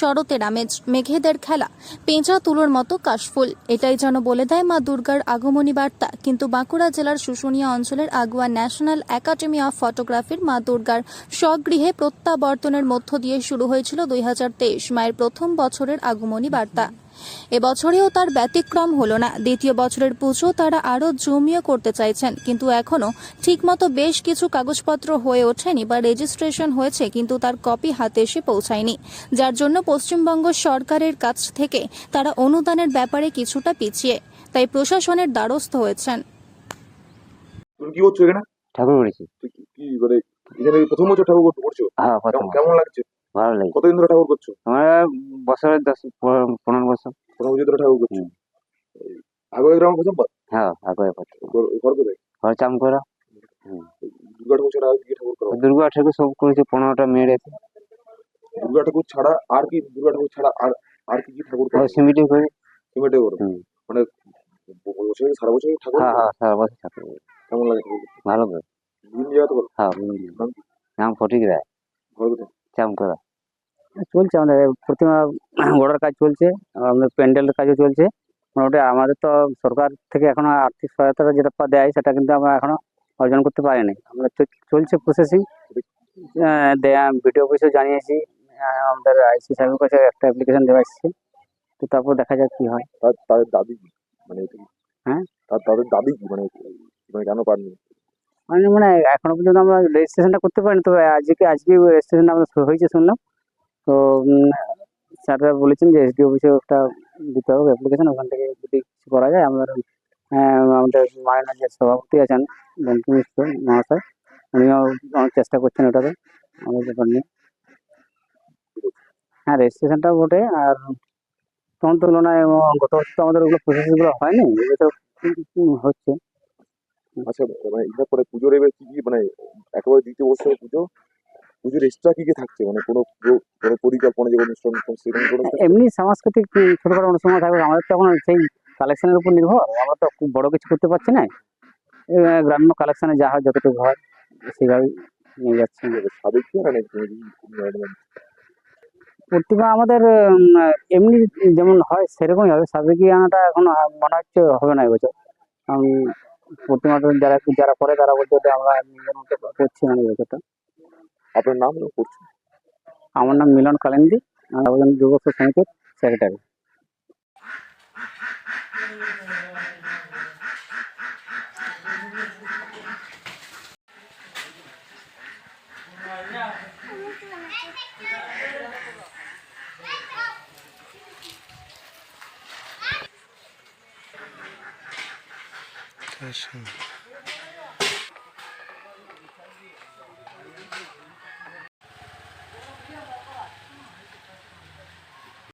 শরতের আমেজ মেঘেদের খেলা। পেঁচা তুলোর মতো কাশফুল। এটাই যেন বলে দেয় মা দুর্গার আগমনী বার্তা। কিন্তু বাঁকুড়া জেলার শুশুনিয়া অঞ্চলের আগুয়া ন্যাশনাল একাডেমি অফ ফটোগ্রাফির মা দুর্গার স্বগৃহে প্রত্যাবর্তনের মধ্য দিয়ে শুরু হয়েছিল দুই মায়ের প্রথম বছরের আগমনী বার্তা। এবছরেও তার ব্যতিক্রম হলো না। দ্বিতীয় বছরের পুজো তারা আরও জমিয়ে করতে চাইছেন কিন্তু এখনও ঠিকমতো বেশ কিছু কাগজপত্র হয়ে ওঠেনি বা রেজিস্ট্রেশন হয়েছে কিন্তু তার কপি হাতে এসে পৌঁছায়নি। যার জন্য পশ্চিমবঙ্গ সরকারের কাছ থেকে তারা অনুদানের ব্যাপারে কিছুটা পিছিয়ে তাই প্রশাসনের দ্বারস্থ হয়েছেন। তুমি কি করছ এখানে? ঠাকুর করেছি। তুই কি- কি মানে এখানে প্রথম বছর ঠাকুর করছ? হ্যাঁ প্রথম কেমন- কেমন লাগছে? ভালো লাগে কতদিন ধরে ঠাকুর করছ? আমার বছরের দশ পনেরো পনেরো বছর। প্রথম বছর ঠাকুর করছ হুম। আগে গ্রাম হ্যাঁ আগে ঘর- ঘর কোথায়? ঘর চাম করা দুর্গা ঠাকুর ছাড়া কি ঠাকুর করো দুর্গা ঠাকুর সব করেছে পনেরোটা মেয়ের আছে। দুর্গা ঠাকুর ছাড়া আর কি দুর্গা ঠাকুর ছাড়া আর আর কি কি ঠাকুর করো সিমিটি করে। করো। মানে বছরে সারা বছর ঠাকুর হ্যাঁ হ্যাঁ সারা বছর ঠাকুর কেমন লাগে ঠাকুর ভালো করে। বিভিন্ন করো হ্যাঁ। নাম ফটিক রায়। ঘর কোথায়? চাম করা চলছে আমাদের প্রতিমা গড়ার কাজ চলছে আমাদের প্যান্ডেলের কাজও চলছে। মোটামুটি আমাদের তো সরকার থেকে এখনও আর্থিক সহায়তা যেটা দেয় সেটা কিন্তু আমরা এখনও অর্জন করতে পারিনি। আমরা চলছে প্রসেসিং দেয়া ভিডিও অফিসেও জানিয়েছি। আমাদের আইসি সাহেবের কাছে একটা অ্যাপ্লিকেশন দেওয়া এসেছে। তো তারপর দেখা যাক কি হয়। তাদের দাবি কি? মানে হ্যাঁ? তার তাদের দাবি কি? মানে মানে কেন পারনি মানে মানে এখনও পর্যন্ত আমরা রেজিস্ট্রেশনটা করতে পারিনি তবে আজকে আজকে রেজিস্ট্রেশনটা আমাদের হয়েছে শুনলাম। তো স্যাররা বলেছেন যে এসডি অফিসে একটা দিতে হবে অ্যাপ্লিকেশন ওখান থেকে যদি কিছু করা যায় আমাদের আহ, আমাদের মাননীয় যে সভাপতি আছেন বঙ্কিম মিশ্র মহাশয় উনিও অনেক চেষ্টা করছেন ওটাতে আমাদের ব্যাপার নিয়ে। হ্যাঁ রেজিস্ট্রেশনটাও বটে আর তখন তুলনায় গত বছর তো আমাদের ওগুলো প্রসেসগুলো হয়নি এগুলো তো হচ্ছে। আচ্ছা মানে এটার পরে পুজোর এবার কি মানে একেবারে দিতে বসছে পুজো? পুজোর এক্সট্রা কি কি থাকছে? মানে কোনো প্র- কোনো পরিকল্পনা যে অনুষ্ঠান সেরকম কোনো এমনি সাংস্কৃতিক ছোটখাটো অনুষ্ঠান থাকবে। আমাদের তো এখন সেই কালেকশনের উপর নির্ভর। আমরা তো খুব বড় কিছু করতে পারছি না। গ্রাম্য কালেকশনে যা হয় যতটুকু হয় সেইভাবেই নিয়ে যাচ্ছি। সাবেক মানে প্রতিমা আমাদের এমনি যেমন হয় সেরকমই হবে। সাবেকিয়ানাটা এখন আহ, মনে হচ্ছে হবে না এবছর। কারণ প্রতিমাটা যারা যারা করে তারা বলছে যে আমরা নিজের মতো করছি না এই বছরটা আপনার নাম করছেন আমার নাম মিলন কালেন্দি আমি আবেদন যুব সমিতির সেক্রেটারি আচ্ছা।